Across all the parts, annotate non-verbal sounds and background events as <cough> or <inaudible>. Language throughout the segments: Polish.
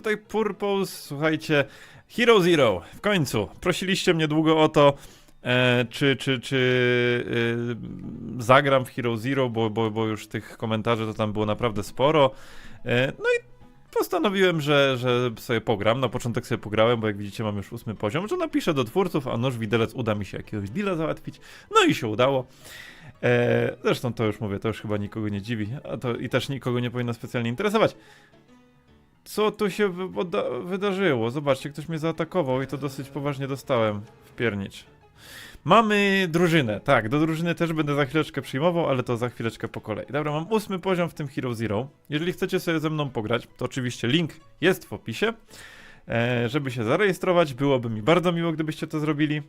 tutaj Purpose, słuchajcie, Hero Zero, w końcu. Prosiliście mnie długo o to, e, czy, czy, czy y, zagram w Hero Zero, bo, bo, bo już tych komentarzy to tam było naprawdę sporo. E, no i postanowiłem, że, że sobie pogram. Na początek sobie pograłem, bo jak widzicie mam już ósmy poziom, że napiszę do twórców, a noż widelec uda mi się jakiegoś deala załatwić. No i się udało. E, zresztą to już mówię, to już chyba nikogo nie dziwi, a to i też nikogo nie powinno specjalnie interesować. Co tu się wydarzyło? Zobaczcie, ktoś mnie zaatakował i to dosyć poważnie dostałem w piernicz. Mamy drużynę, tak, do drużyny też będę za chwileczkę przyjmował, ale to za chwileczkę po kolei. Dobra, mam ósmy poziom w tym Hero Zero. Jeżeli chcecie sobie ze mną pograć, to oczywiście link jest w opisie, e, żeby się zarejestrować. Byłoby mi bardzo miło, gdybyście to zrobili.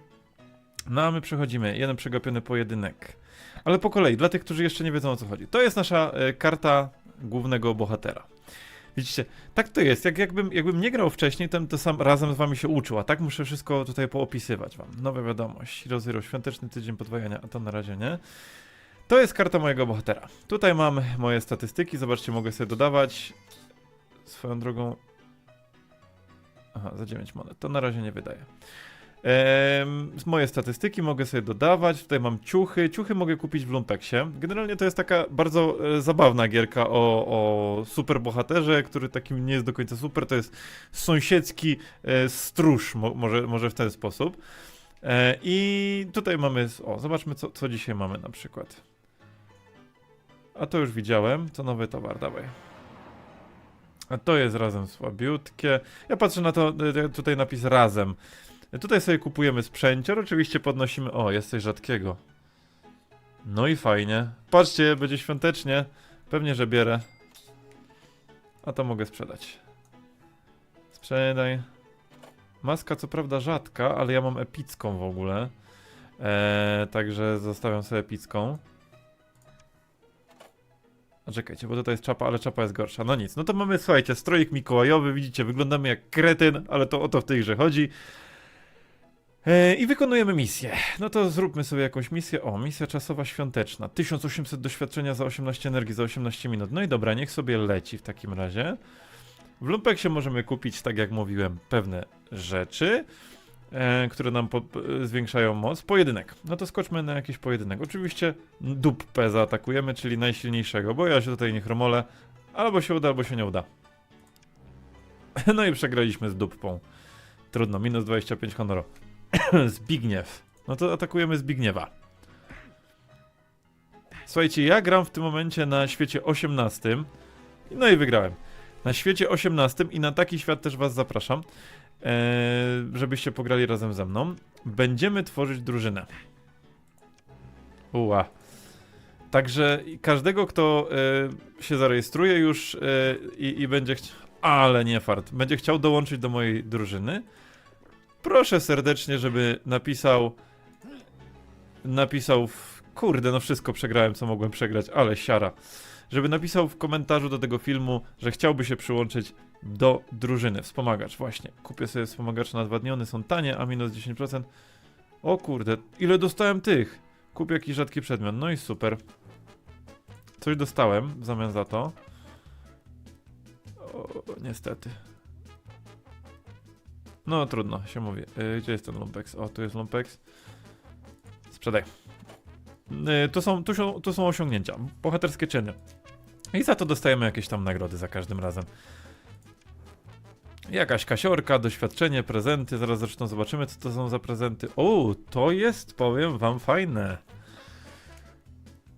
No a my przechodzimy, jeden przegapiony pojedynek. Ale po kolei, dla tych, którzy jeszcze nie wiedzą o co chodzi. To jest nasza e, karta głównego bohatera. Widzicie, tak to jest. Jak, jakbym, jakbym nie grał wcześniej, to, to sam razem z wami się uczył, a tak muszę wszystko tutaj poopisywać wam. Nowa wiadomość, Hero Zero, świąteczny tydzień podwajania, a to na razie nie. To jest karta mojego bohatera. Tutaj mam moje statystyki, zobaczcie, mogę sobie dodawać. Swoją drogą... Aha, za 9 monet, to na razie nie wydaje. Moje statystyki mogę sobie dodawać. Tutaj mam ciuchy. Ciuchy mogę kupić w Lumpeksie. Generalnie to jest taka bardzo e, zabawna gierka o, o super bohaterze, który takim nie jest do końca super. To jest sąsiedzki e, stróż, mo, może, może w ten sposób. E, I tutaj mamy. O, zobaczmy, co, co dzisiaj mamy na przykład. A to już widziałem. To nowy towar, dawaj. A to jest razem słabiutkie. Ja patrzę na to, tutaj napis razem. Tutaj sobie kupujemy sprzęcior, oczywiście podnosimy... O, jest rzadkiego. No i fajnie. Patrzcie, będzie świątecznie. Pewnie, że bierę. A to mogę sprzedać. Sprzedaj. Maska co prawda rzadka, ale ja mam epicką w ogóle. Eee, także zostawiam sobie epicką. A czekajcie, bo tutaj jest czapa, ale czapa jest gorsza. No nic, no to mamy, słuchajcie, stroik mikołajowy, widzicie, wyglądamy jak kretyn, ale to o to w tej grze chodzi. E, I wykonujemy misję. No to zróbmy sobie jakąś misję. O, misja czasowa świąteczna. 1800 doświadczenia za 18 energii, za 18 minut. No i dobra, niech sobie leci w takim razie. W Lumpeksie możemy kupić, tak jak mówiłem, pewne rzeczy, e, które nam po, zwiększają moc. Pojedynek. No to skoczmy na jakiś pojedynek. Oczywiście dupę zaatakujemy, czyli najsilniejszego, bo ja się tutaj nie chromolę. Albo się uda, albo się nie uda. <laughs> No i przegraliśmy z dupą. Trudno, minus 25 honoru. <coughs> Zbigniew. No to atakujemy Zbigniewa. Słuchajcie, ja gram w tym momencie na świecie 18. No i wygrałem. Na świecie 18 i na taki świat też was zapraszam, e, żebyście pograli razem ze mną. Będziemy tworzyć drużynę. Uła. Także każdego, kto e, się zarejestruje już e, i, i będzie chciał... Ale nie fart. Będzie chciał dołączyć do mojej drużyny proszę serdecznie, żeby napisał. Napisał w. Kurde, no wszystko przegrałem, co mogłem przegrać, ale siara. Żeby napisał w komentarzu do tego filmu, że chciałby się przyłączyć do drużyny. Wspomagacz, właśnie. Kupię sobie wspomagacze na dwa dni, one są tanie, a minus 10%. O kurde, ile dostałem tych? Kupię jakiś rzadki przedmiot, no i super. Coś dostałem w zamian za to. O, niestety. No trudno, się mówi. Yy, gdzie jest ten Lumpex? O, tu jest Lumpex. Sprzedaj. Yy, to, są, tu, są, tu są osiągnięcia, bohaterskie czyny. I za to dostajemy jakieś tam nagrody za każdym razem. Jakaś kasiorka, doświadczenie, prezenty. Zaraz zresztą zobaczymy, co to są za prezenty. O, to jest, powiem wam, fajne.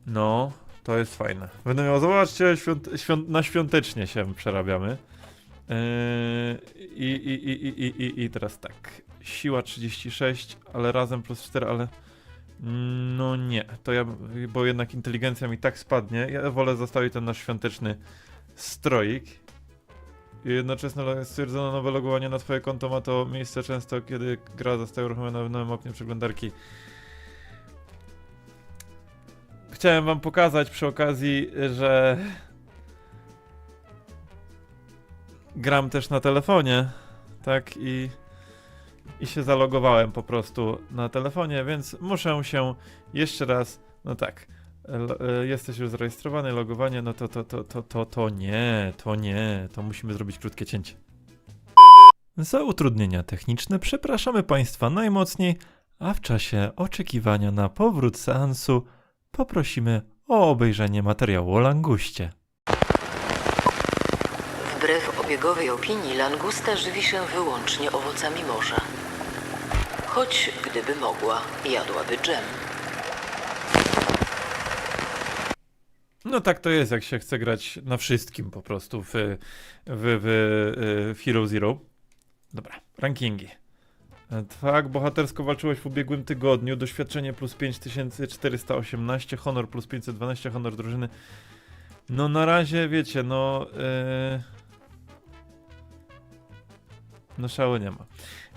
No, to jest fajne. Będę miał, zobaczcie, świąt, świąt, na świątecznie się przerabiamy. Yy, I, i, i, i, i, i, teraz tak. Siła 36, ale razem plus 4, ale. No nie, to ja, bo jednak inteligencja mi tak spadnie. Ja wolę zostawić ten nasz świąteczny stroik. I jednocześnie stwierdzono nowe logowanie na twoje konto ma to miejsce często, kiedy gra zostaje uruchomiona w nowym oknie przeglądarki. Chciałem wam pokazać przy okazji, że gram też na telefonie, tak i i się zalogowałem po prostu na telefonie, więc muszę się jeszcze raz, no tak, e, jesteś już zarejestrowany, logowanie, no to to, to, to, to, to nie, to nie, to musimy zrobić krótkie cięcie. Za utrudnienia techniczne przepraszamy Państwa najmocniej, a w czasie oczekiwania na powrót seansu poprosimy o obejrzenie materiału o languście. Obiegowej opinii, langusta żywi się wyłącznie owocami morza. Choć gdyby mogła, jadłaby dżem. No tak to jest, jak się chce grać na wszystkim po prostu w, w, w, w Hero Zero. Dobra, rankingi. Tak, bohatersko walczyłeś w ubiegłym tygodniu. Doświadczenie plus 5418, honor plus 512, honor drużyny. No na razie, wiecie, no... Yy... No szału nie ma.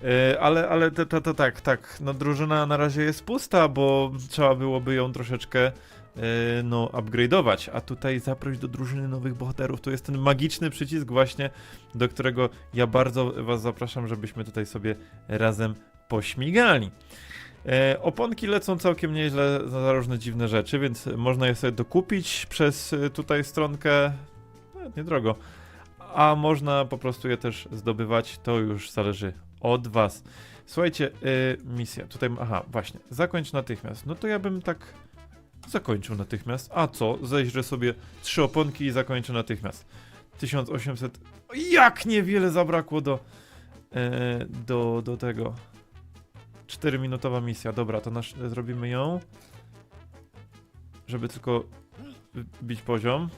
Yy, ale, ale to, to, to tak, tak, no drużyna na razie jest pusta, bo trzeba byłoby ją troszeczkę yy, no upgrade'ować, a tutaj zaproś do drużyny nowych bohaterów, to jest ten magiczny przycisk właśnie, do którego ja bardzo was zapraszam, żebyśmy tutaj sobie razem pośmigali. E, oponki lecą całkiem nieźle za różne dziwne rzeczy, więc można je sobie dokupić przez tutaj stronkę, nawet niedrogo, a można po prostu je też zdobywać, to już zależy od was. Słuchajcie, y, misja, tutaj, aha, właśnie, zakończ natychmiast, no to ja bym tak zakończył natychmiast, a co, zeźrę sobie trzy oponki i zakończę natychmiast. 1800, o, jak niewiele zabrakło do, e, do, do tego. 4-minutowa misja, dobra, to nasz, zrobimy ją, żeby tylko bić poziom.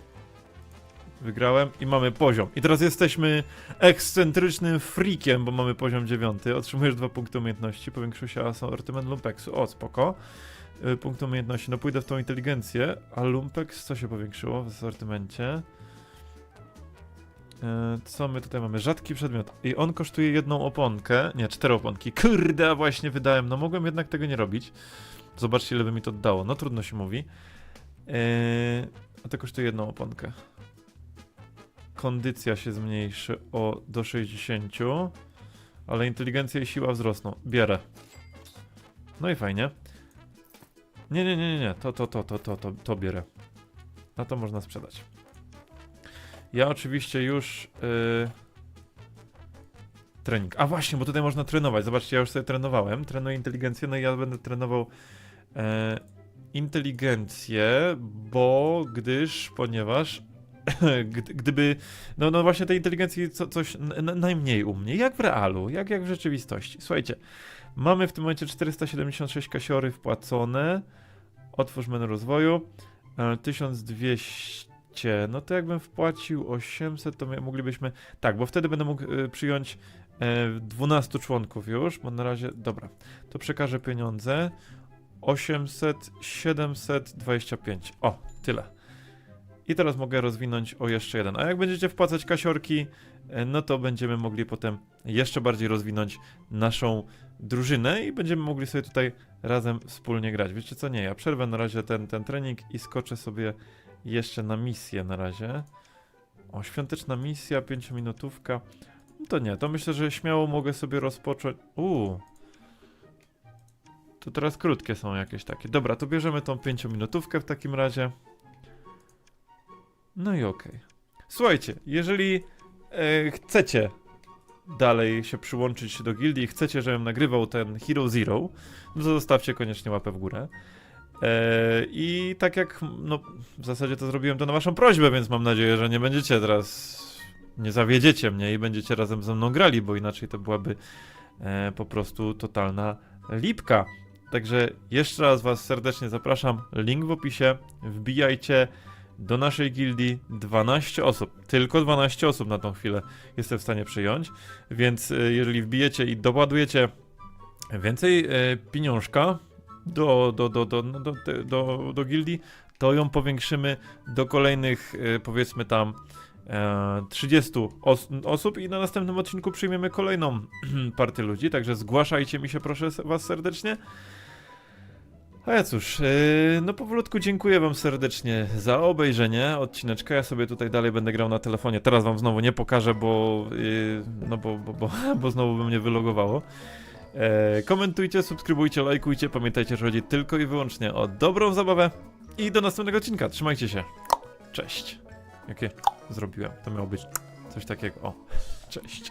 Wygrałem i mamy poziom. I teraz jesteśmy ekscentrycznym freakiem, bo mamy poziom 9. Otrzymujesz dwa punkty umiejętności, powiększył się asortyment lumpeksu. O, spoko. Y, Punkt umiejętności. No pójdę w tą inteligencję, a lumpex co się powiększyło w asortymencie? E, Co my tutaj mamy? Rzadki przedmiot. I on kosztuje jedną oponkę. Nie, cztery oponki. Kurde, właśnie wydałem. No mogłem jednak tego nie robić. Zobaczcie, ile by mi to dało. No trudno się mówi. Eee, a to kosztuje jedną oponkę. Kondycja się zmniejszy o do 60, ale inteligencja i siła wzrosną. Bierę. No i fajnie. Nie, nie, nie, nie, nie. To, to, to, to, to, to, to bierę. Na to można sprzedać. Ja oczywiście już. Yy... Trening. A właśnie, bo tutaj można trenować. Zobaczcie, ja już sobie trenowałem. Trenuję inteligencję, no i ja będę trenował e, inteligencję, bo gdyż, ponieważ <laughs> gdyby, no, no właśnie tej inteligencji co, coś najmniej u mnie, jak w realu, jak, jak w rzeczywistości. Słuchajcie, mamy w tym momencie 476 kasiory wpłacone, otwórz menu rozwoju, e, 1200, no to jakbym wpłacił 800, to moglibyśmy, tak, bo wtedy będę mógł e, przyjąć e, 12 członków już, bo na razie, dobra, to przekażę pieniądze, 800, 725, o, tyle. I teraz mogę rozwinąć o jeszcze jeden. A jak będziecie wpłacać kasiorki, e, no to będziemy mogli potem jeszcze bardziej rozwinąć naszą drużynę i będziemy mogli sobie tutaj razem wspólnie grać. Wiecie co? Nie, ja przerwę na razie ten, ten trening i skoczę sobie jeszcze na misję na razie. O, świąteczna misja, 5-minutówka. No to nie, to myślę, że śmiało mogę sobie rozpocząć. Uuu. To teraz krótkie są jakieś takie. Dobra, to bierzemy tą 5-minutówkę w takim razie. No i okej. Słuchajcie, jeżeli e, chcecie dalej się przyłączyć do gildii, chcecie, żebym nagrywał ten Hero Zero, no to zostawcie koniecznie łapę w górę. E, I tak jak, no w zasadzie to zrobiłem to na waszą prośbę, więc mam nadzieję, że nie będziecie teraz, nie zawiedziecie mnie i będziecie razem ze mną grali, bo inaczej to byłaby e, po prostu totalna lipka. Także jeszcze raz was serdecznie zapraszam, link w opisie, wbijajcie, do naszej gildii 12 osób. Tylko 12 osób na tą chwilę jestem w stanie przyjąć. Więc e, jeżeli wbijecie i doładujecie więcej e, pieniążka do, do, do, do, no, do, do, do, do gildii, to ją powiększymy do kolejnych e, powiedzmy tam e, 30 os osób i na następnym odcinku przyjmiemy kolejną <clears throat> partię ludzi. Także zgłaszajcie mi się proszę was serdecznie. A ja cóż, yy, no powolutku dziękuję wam serdecznie za obejrzenie odcineczka. Ja sobie tutaj dalej będę grał na telefonie. Teraz wam znowu nie pokażę, bo yy, no bo, bo, bo, <laughs> bo znowu by mnie wylogowało. E, komentujcie, subskrybujcie, lajkujcie. Pamiętajcie, że chodzi tylko i wyłącznie o dobrą zabawę. I do następnego odcinka. Trzymajcie się. Cześć. Jakie zrobiłem? To miało być coś takiego. O, cześć.